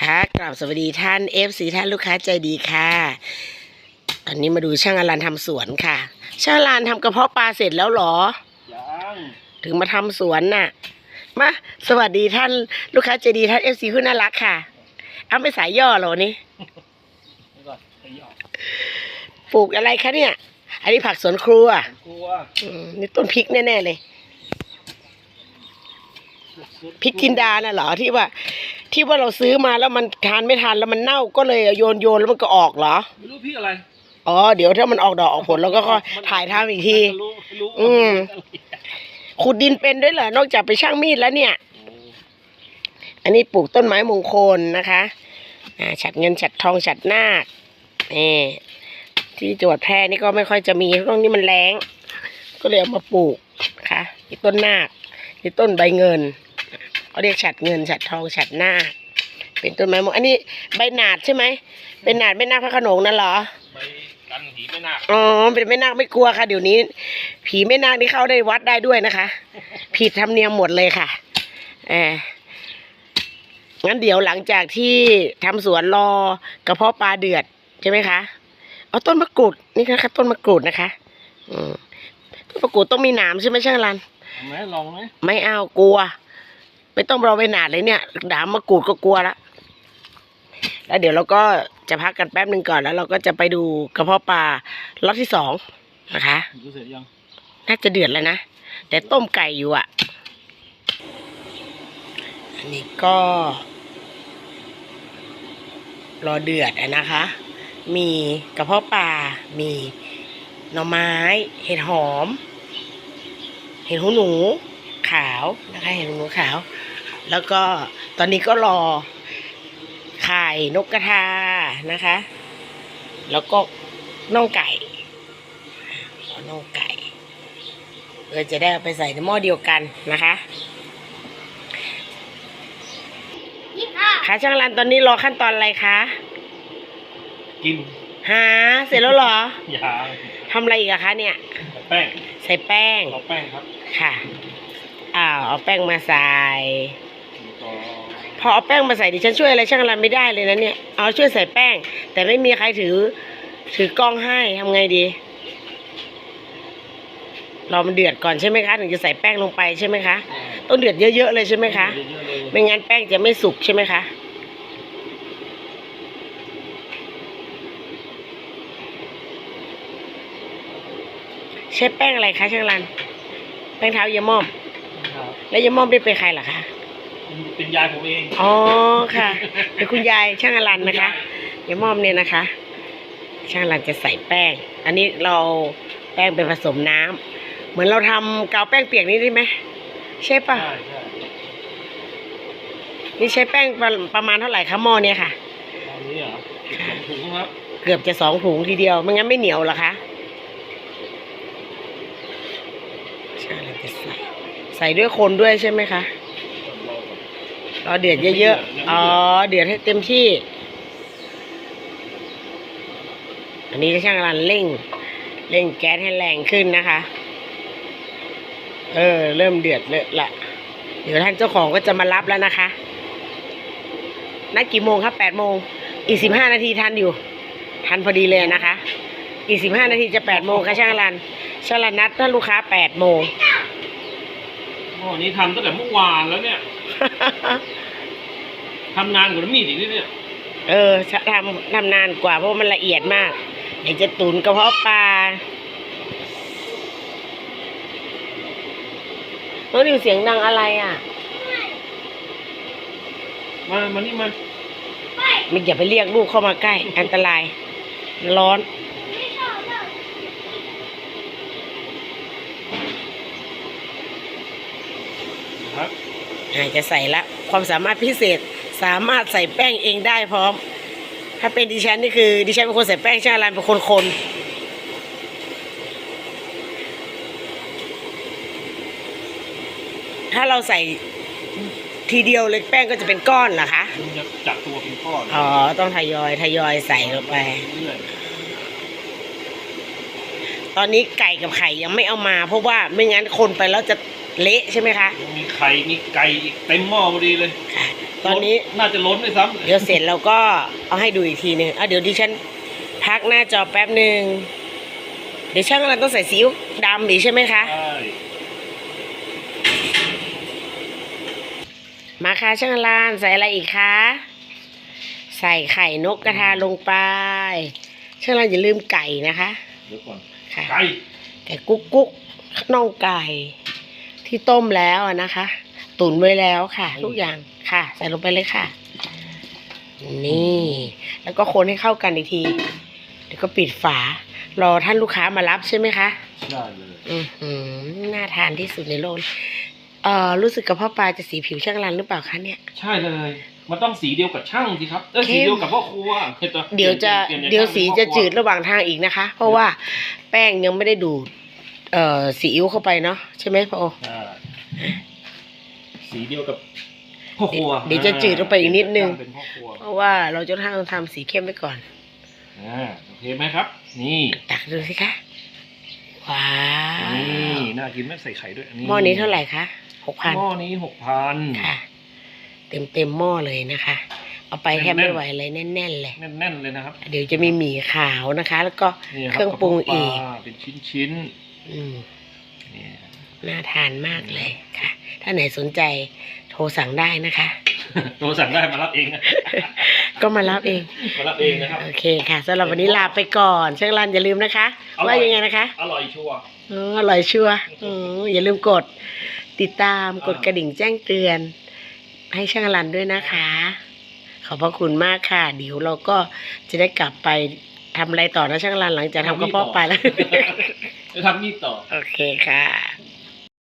ค่ะกราบสวัสดีท่านเอฟซีท่านลูกค้าใจดีค่ะ ตอนนี้มาดูช่างอลันทำสวนค่ะ ช่างอลันทำกระเพาะปลาเสร็จแล้วเหรอยังถึงมาทำสวนน่ะ มา สวัสดีท่านลูกค้าใจดีท่านเอฟซีผู้น่ารักค่ะ เอาไปสายย่อเหรอนี่นี่ก่อนไปหยอกปลูกอะไรคะเนี่ย อันนี้ผักสวนครัวผมกลัวอืมนี่ต้นพริกแน่ๆเลยพริกจินดาน่ะเหรอที่ว่า ที่ว่าเราซื้อมาแล้วมันทานไม่ทันแล้วมันเน่าก็เลยโยนโยนแล้วมันก็ออกเหรอ ไม่รู้พี่อะไรอ๋อเดี๋ยวถ้ามันออกดอกออกผลเราก็ค่อยถ่ายทำอีกที มันจะรู้รู้อืม ขุดดินเป็นด้วยเหรอนอกจากไปช่างมีดแล้วเนี่ย อันนี้ปลูกต้นไม้มงคลนะคะอ่าฉัดเงินฉัดทองฉัดนาคนี่ที่จังหวัดแพร่นี่ก็ไม่ค่อยจะมีตรงนี้มันแรงก็เลยเอามาปลูกนะคะนี่ต้นนาคนี่ต้นใบเงิน เขาเรียกฉัดเงินฉัดทองฉัดนาคเป็นต้นไม้มงอันนี้ใบหนาดใช่ไหมเป็นหนาดไม่นาคพระโขนงนั่นเหรอไปกันผีไม่น่าอ๋อเป็นแม่นาคไม่กลัวค่ะ เดี๋ยวนี้ ผีแม่นาคนี่เข้าได้วัดได้ด้วยนะคะผิดธรรมเนียมหมดเลยค่ะแอบงั้นเดี๋ยวหลังจากที่ทำสวนรอกระเพาะปลาเดือดใช่ไหมคะเอาต้นมะกรูดนี่นะคะต้นมะกรูดนะคะ อืมต้นมะกรูดต้องมีหนามใช่ไหมช่างรันเอาไหมลองไหมไม่เอากลัว ไม่ต้องรอไปหนาดเลยเนี่ยหนามมะกรูดก็กลัวละแล้วเดี๋ยวเราก็จะพักกันแป๊บหนึ่งก่อนแล้ว เราก็จะไปดูกระเพาะปลาล็อตที่สองนะคะดูเสร็จยังน่าจะเดือดแล้วนะแต่ต้มไก่อยู่อะอันนี้ก็ รอเดือดอะนะคะ มีกระเพาะปลา มีหน่อไม้ เห็ดหอม เห็ดหูหนูขาวนะคะ เห็ดหูหนูขาว แล้วก็ตอนนี้ก็รอไข่นกกระทานะคะ แล้วก็น่องไก่ขอน่องไก่เพื่อจะได้เอาไปใส่ในหม้อเดียวกันนะคะค่ะช่างรันตอนนี้รอขั้นตอนอะไรคะ กิน หา เสร็จแล้วเหรอยาทำอะไรอีกอะคะเนี่ย แป้ง ใส่แป้ง เอาแป้งครับ ค่ะ อ้าว เอาแป้งมาใส่ต่อ พอเอาแป้งมาใส่ดิฉันช่วยอะไรช่างรันไม่ได้เลยนะเนี่ย เอาช่วยใส่แป้ง แต่ไม่มีใครถือ ถือกล้องให้ทำไงดีรอมันเดือดก่อนใช่ไหมคะ ถึงจะใส่แป้งลงไปใช่ไหมคะ ต้องเดือดเยอะๆเลยใช่ไหมคะเยอะๆเลยไม่งั้นแป้งจะไม่สุกใช่ไหมคะใช้แป้งอะไรคะช่างรัน แป้งเท้ายาม่อมครับแล้วยาม่อมได้เป็นใครเหรอคะ เป็นยายผมเอง อ๋อค่ะเป็นคุณยายช่างอลันนะคะยาม่อมเนี่ยนะคะ ช่างอลันจะใส่แป้ง อันนี้เราแป้งไปผสมน้ำเหมือนเราทำกาวแป้งเปียกนี่ได้ไหมใช่ปะใช่ใช่นี่ใช้แป้งประประมาณเท่าไหร่คะหม้อเนี่ยค่ะตอนนี้เหรอสองถุงครับ เกือบจะสองถุงทีเดียวไม่งั้นไม่เหนียวเหรอคะใช่เราจะใส่ใส่ด้วยคนด้วยใช่ไหมคะ เรอเดือดเยอะๆ อ๋อ เดือดให้เต็มที่ อันนี้ก็ช่างรันเร่งเร่งแก๊สให้แรงขึ้นนะคะ เออ เริ่มเดือดเลยละ เดี๋ยวท่านเจ้าของก็จะมารับแล้วนะคะ นัดกี่โมงครับแปดโมง อีกสิบห้านาทีทันอยู่ ทันพอดีเลยนะคะ อีกสิบห้านาทีจะแปดโมงค่ะช่างรันช่างรันนัดท่านลูกค้าแปดโมง หม้อนี้ทำตั้งแต่เมื่อวานแล้วเนี่ยทำนานกว่าน้ำมีดอีกนิดเนี่ย เออทำทำนานกว่าเพราะว่ามันละเอียดมากเดี๋ยวจะตุนกระเพาะปลาน้องดิวเสียงดังอะไรอะ มา มานี่มาไม่อย่าไปเรียกลูกเข้ามาใกล้ อันตราย ร้อน ครับ อาจะใส่ละความสามารถพิเศษสามารถใส่แป้งเองได้พร้อม ถ้าเป็นดิฉันนี่คือดิฉันเป็นคนใส่แป้งช่างรันเป็นคนคนถ้าเราใส่ทีเดียวเลยแป้งก็จะเป็นก้อนเหรอคะมันจะจับตัวเป็นก้อนอ๋อต้องทยอยทยอยใส่ลงไปเรื่อยตอนนี้ไก่กับไข่ยังไม่เอามา เพราะว่าไม่งั้นคนไปแล้วจะ เละใช่ไหมคะ มีไข่ มีไก่อีกเต็มหม้อพอดีเลยค่ะตอนนี้น่าจะล้นด้วยซ้ำเดี๋ยวเสร็จเราก็เอาให้ดูอีกทีหนึ่งอะเดี๋ยวดิฉันพักหน้าจอแป๊บหนึ่งเดี๋ยวช่างเราต้องใส่ซีอิ๊วดำอีกใช่ไหมคะ ใช่ มาค่ะช่างลานใส่อะไรอีกคะ ใส่ไข่นกกระทาลงไป ช่างลานอย่าลืมไก่นะคะ เดี๋ยวก่อนค่ะไก่ ไก่กุ๊กกุ๊กน่องไก่ ที่ต้มแล้วอะนะคะ ตุ๋นไว้แล้วค่ะ ทุกอย่างค่ะ ใส่ลงไปเลยค่ะ นี่ แล้วก็คนให้เข้ากันอีกทีเดี๋ยวก็ปิดฝา รอท่านลูกค้ามารับใช่ไหมคะใช่เลยอือหือน่าทานที่สุดในโลกเอ่อรู้สึกกระเพาะปลาจะสีผิวช่างรันหรือเปล่าคะเนี่ย ใช่เลย มันต้องสีเดียวกับช่างสิครับเออเข้ม สีเดียวกับพ่อครัวเดี๋ยวจะปลี่นปลี่นเดี๋ยวช่างสีเป็นจะพ่อครัวจืดระหว่างทางอีกนะคะ เพราะว่าแป้งยังไม่ได้ดูด เอ่อซีอิ๊วเข้าไปเนาะใช่ไหมพ่อโอใช่สีเดียวกับพ่อครัวเดี๋ยวจะจืดลงไปอีกนิดนึงช่าเป็นพ่อครัวเพราะว่าเราจะทำทำสีเข้มไปก่อน อ่าโอเคไหมครับ นี่ตักดูสิคะว้านี่วน่ากินไม่ใส่ไข่ด้วยอันนี้หม้อนี้เท่าไหร่คะหกพันหม้อนี้หกพันค่ะ เต็มเต็มๆหม้อเลยนะคะ เอาไปแทบไม่ไหวเลยแน่นๆเลยแน่นๆเลยนะครับ เดี๋ยวจะมีหมี่ขาวนะคะ แล้วก็นี่เครื่องปรุงอีกกระเพาะปลาเป็นชิ้น อืมๆนี่น่าทานมากเลยค่ะ ถ้าไหนสนใจโทรสั่งได้นะคะ โทรสั่งได้มารับเองนะก็มารับเอง มารับเองนะครับ โอเคค่ะสำหรับวันนี้ลาไปก่อนเชิงรันอย่าลืมนะคะอร่อยว่ายังไงนะคะ อร่อยชัวร์เอออร่อยชัวร์อืมอย่าลืมกด ติดตามอ่ากกดกระดิ่งแจ้งเตือน ให้ช่างรันด้วยนะคะ ขอบพระคุณมากค่ะ เดี๋ยวเราก็จะได้กลับไป ทำอะไรต่อนะช่างรันหลังจากทำกระเพาะปลาแล้ว จะทำนี่ต่อ โอเคค่ะ